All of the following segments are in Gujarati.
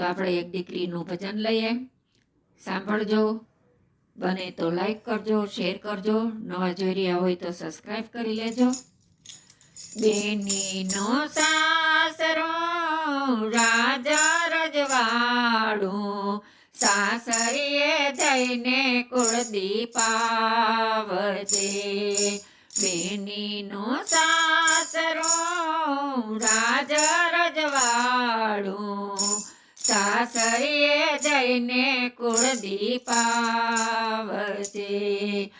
તો આપણે એક દીકરીનું ભજન લઈએ. સાંભળજો. બને તો લાઈક કરજો શેર કરજો. નવા જોઈ રહ્યા હોય તો સબસ્ક્રાઈબ કરી લેજો. બેનીનો સાસરો રાજા રજવાડું. સાસરીએ જઈને કુળદીપાવજે બેનીનો સાસરો રાજ જઈને કુળદીપાવજે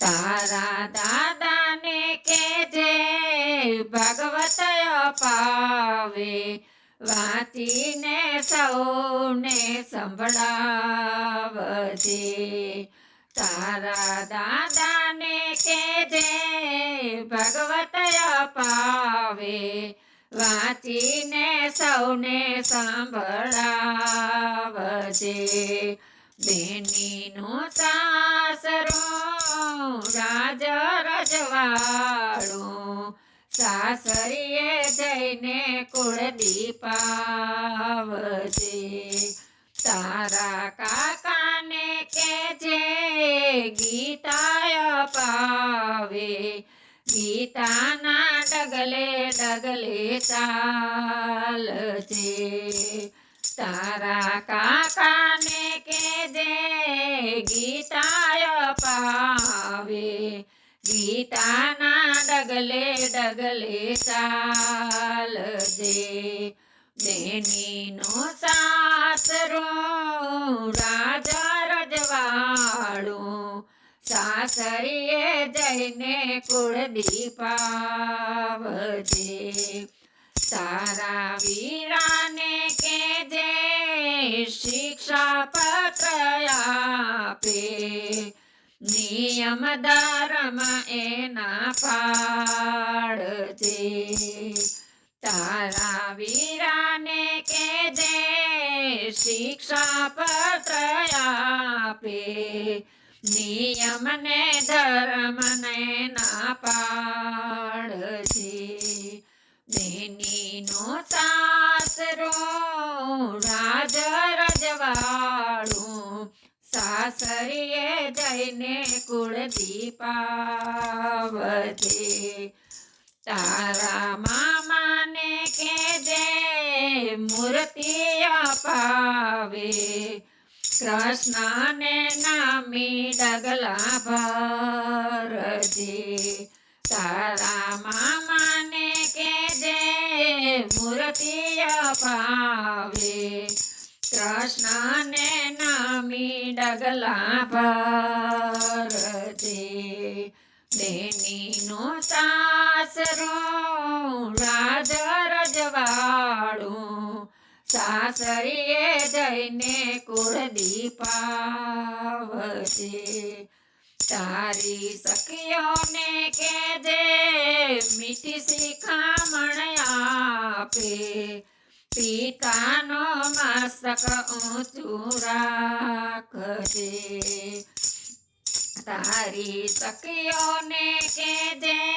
તારા દાદાને કે જે ભગવત અપાવે. વાંચીને સૌને સંભળાવજે. તારા દાદાને કે જે ભગવત અપાવે. વાંચીને સૌને સાંભળાવજે બેનીનો સાસરો રાજ રજવાડું સાસરીએ જઈને કુળદીપાવજે તારા કાકાને કેજે ગીતાય પાવે ગીતાના ડગલે ડગલે ચાલજે તારા કાકાને કેજે, ગીતાય પાવે. ગીતાના ડગલે ડગલે ચાલજે. બેનીનો સાસરો રાજા રજવાડું. સાસરીએ જઈને કુળદીપાવજે તારા વીરાને કેજે શિક્ષા પત્ર આપે. નિયમ ધર્મ એના પાડજે. તારા વીરાને કેજે શિક્ષા પત્ર આપે. નિયમ ને ધર્મ ને ના પાડજે. બેનીનો સાસરો રાજ રજવાળું સાસરીએ જઈને કુળદીપાવજે તારા મામાને કેજે મૂર્તિ અપાવે. કૃષ્ણને નામી ડગલા ભરજે. તારા કેજે મૂર્તિ અપાવે કૃષ્ણને નામી ડગલા ભરજે બેનીનો સાસરો રાજ રજવાડું સાસરીએ જઈને કુળદીપાવજે. તારી સખીઓને કેજે, મીઠી શિખામણ આપે. પિતાનો મસ્તક ઊંચું રાખજે. તારી સખીઓને કેજે,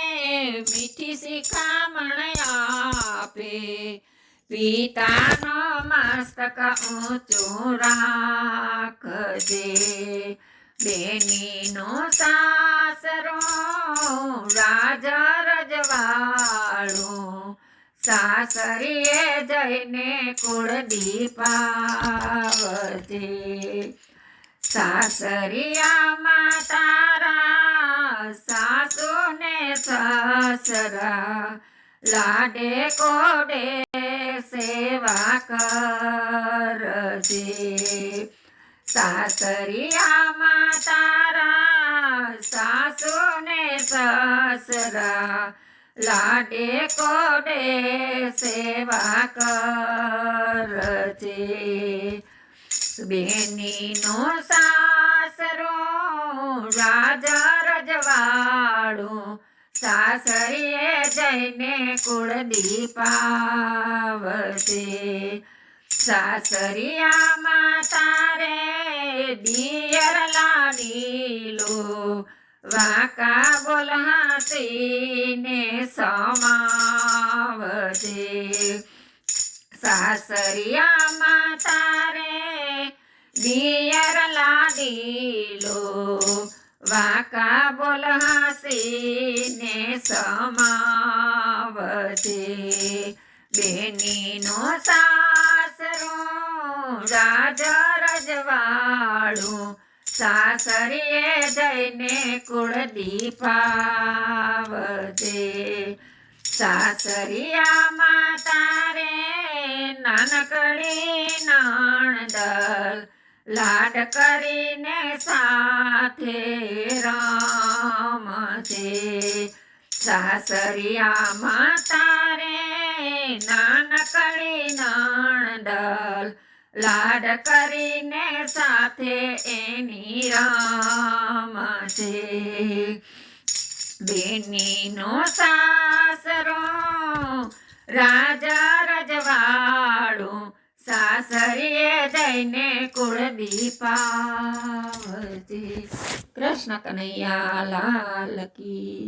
મીઠી શિખામણ આપે. પિતાનો મસ્તક ઊંચું રાખજે. બેનીનો સાસરો, રાજા રજવાડું સાસરીએ જઈને કુળદીપાવજે સાસરિયામાં તારા સાસુ ને સસરા. લાડે કોડે સેવા કરજે. સાસરિયામાં તારા સાસુ ને સસરા લાડે કોડે સેવા કરજે. બેનીનો સાસરો રાજા રજવાડું સાસરીએ જઈને કુળદીપાવજે સાસરિયામાં રે દિયર લાડીલો વાકા બોલાસીને સમાવજે. સાસરિયામાં તારે લીલો વાકા બોલ હાસીને સમાવજે. બેનીનો સાસરો રાજા રજવાડું, સાસરીએ જઈને કુળ દીપાવજે. સાસરિયામાં તારે નાનકડી નાણદલ, લાડ કરીને સાથે રમજે. સાસરિયામાં તારે નાનકડી નાણદલ લાડ કરીને સાથે એની રમજે બેનીનો સાસરો, રાજા રજવાડો, સાસરીએ જઈને કુળ દીપાવજે કૃષ્ણ કનૈયા લાલ કી.